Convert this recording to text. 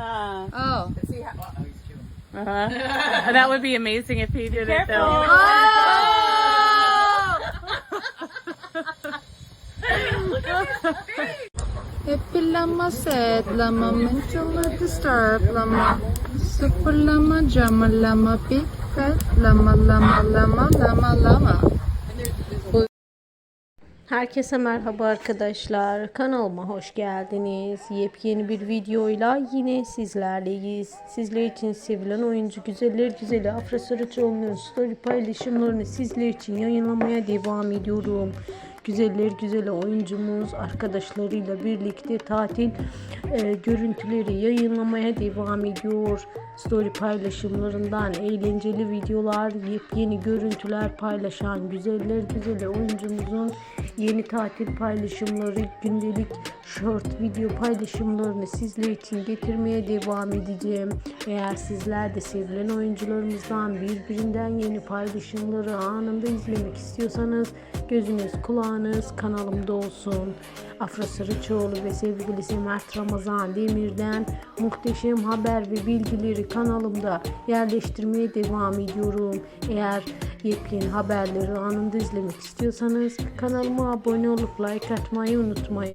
Ah. Oh. See how, oh, he's chewing. Uh-huh. that would be amazing if he did it though. Happy lama, sad lama, mentally disturbed lama, super lama, jama lama, big fat lama, lama, lama, lama, lama. Herkese merhaba arkadaşlar. Kanalıma hoş geldiniz. Yepyeni bir videoyla yine sizlerleyiz. Sizler için sevilen oyuncu güzeller güzeli Afra Saraçoğlu'nun story paylaşımlarını sizler için yayınlamaya devam ediyorum. Güzeller güzeli oyuncumuz arkadaşlarıyla birlikte tatil e, görüntüleri yayınlamaya devam ediyor. Story paylaşımlarından eğlenceli videolar, yepyeni görüntüler paylaşan güzeller güzeli oyuncumuzun yeni tatil paylaşımları, gündelik short video paylaşımlarını sizler için getirmeye devam edeceğim. Eğer sizler de sevilen oyuncularımızdan birbirinden yeni paylaşımları anında izlemek istiyorsanız gözünüz kulağınız kanalımda olsun. Afra Sarıçoğlu ve sevgilisi Mert Ramazan Demir'den muhteşem haber ve bilgileri kanalımda yerleştirmeye devam ediyorum. Eğer yepyeni haberleri anında izlemek istiyorsanız kanalıma abone olup like atmayı unutmayın.